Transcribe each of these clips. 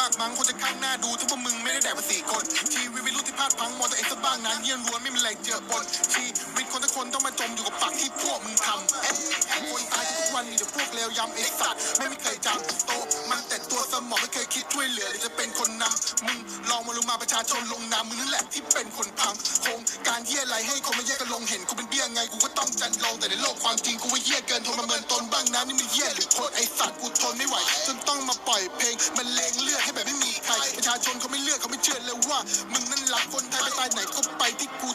มากมั้งคนจะข้างหน้าดูถ้าพวกมึงไม่ได้แดกมาสี่คนชีวิตวิรุธที่พลาดพลังมองตัวเองซะบ้างนานเยี่ยนรวนไม่มีแรงเจอบนชีวิตคนทุกคนต้องมาจมอยู่กับปากที่พวกมึงทำเอ๊ะคนตายทุกวันมีแต่พวกเลวยำไอ้สัตว์ไม่มีเคยจำโตมันแต่ตัวสมองไม่เคยคิดช่วยเหลือหรือจะเป็นคนนำมึงลองมาลงมาประชาชนลงนามมึงนั่นแหละที่เป็นคนพังโครงการเยี่ยอะไรให้คนมาแยกกันลงเห็นกูเป็นเบี้ยไงกูก็ต้องจันลงแต่ในโลกความจริงกูว่าเยี่ยเกินทนมาเมินตนบ้างนะนี่มันเยี่ยหรือโคตรไอสัตว์กูทนไม่ไหวจนต้องมาปล่อยเพลงมันเลงเลือ ชนเขาไม่เลือกเขาไม่เชื่อเลยว่า มึงนั่นหลักคนไทยไปตายไหนก็ไปที่กู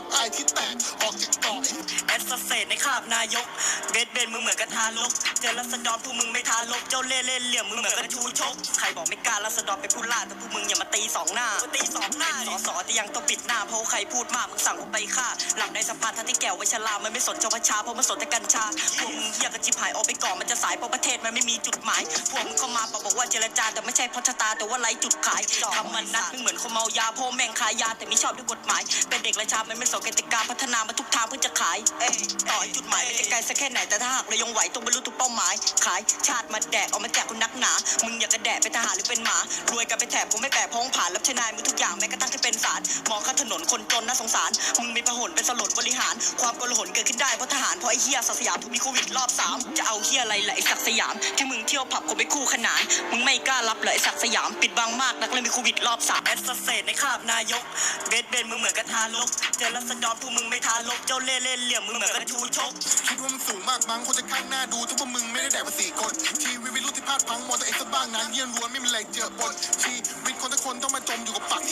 ายเป็นความอับอายที่แตกออกจากกรอบแอดสเซตในคาบนายก เบสเบนมึงเหมือนกับทารกเจอรัศดรพวกมึงไม่ทารกเจ้าเล่ห์เล่ห์เหลี่ยมมึงเหมือนกับชูชกใครบอกไม่กล้ารัศดรเป็นผู้ล่าแต่พวกมึงอย่ามาตีสองหน้าตีสองหน้าสอสอที่ยังต้องปิดหน้าเพราะใครพูดมากมึงสั่งกูไปฆ่าหลังในสะพานท่านที่แก้วไว้ชลามันไม่สนเจ้าพระชาเพราะมันสนแต่กัญชาพวกมึงเหี้ยกระจิบหายออกไปก่อนมันจะสายเพราะประเทศมันไม่มีจุดหมายพวกมึงเข้ามาบอกว่าเจรจาแต่ไม่ใช่เพราะชะตาแต่ว่าไร้จุดขายทำมันนัดมึงเหมือนคนเมายาพ่อแม่งขายยาแต่ไม่ชอบด้วยกฎหมายเป็นเด็กราชามันไม่สนกติกาพัฒนามาทุกทางเพื่อจะขายเอ้ยต่อให้จุดหมายมันจะไกลสักแค่ไหนแต่ถ้าหากเรายังไหวต้องบรรลุทุกเป้าหมาย ขายชาติมาแดกเอามาแจกคนนักหนา มึงอยากจะแดกเป็นทหารหรือเป็นหมารวยกันไปแถบผมไม่แปรพ้องผ่านรับใช้นายมึงทุกอย่างแม เป็นศาลมองข้าถนนคนจนน่าสงสาร มึงมีพหลเป็นสลดบริหาร ความกลหลเกิดขึ้นได้เพราะทหารเพราะไอ้เฮียศักสยามถูกมีโควิดรอบสามจะเอาเฮียอะไรแหละไอ้ศักสยาม ที่มึงเที่ยวผับคนไปคู่ขนาน มึงไม่กล้ารับเหรอไอ้ศักสยามปิดบังมากนักเลยมีโควิดรอบสามแอดสเซตในคาบนายกเบสเบนมึงเหมือนกับทารกเจอรัศดรพวกมึงไม่ทารกเจ้าเล่เล่เหลี่ยมมึงเหมือนกับชูชกคิดว่ามันสูงมากมั้งคนจะข้างหน้าดูถ้าพวกมึงไม่ได้แดกมาสี่คนชีวิตวิรุธที่พลาดพังมองตัวเองซะบ้างนานเยี่ยนรวนไม่มีแรงเจอบนชีวิตคนทุกคนต้องมาจมอยู่กับปาก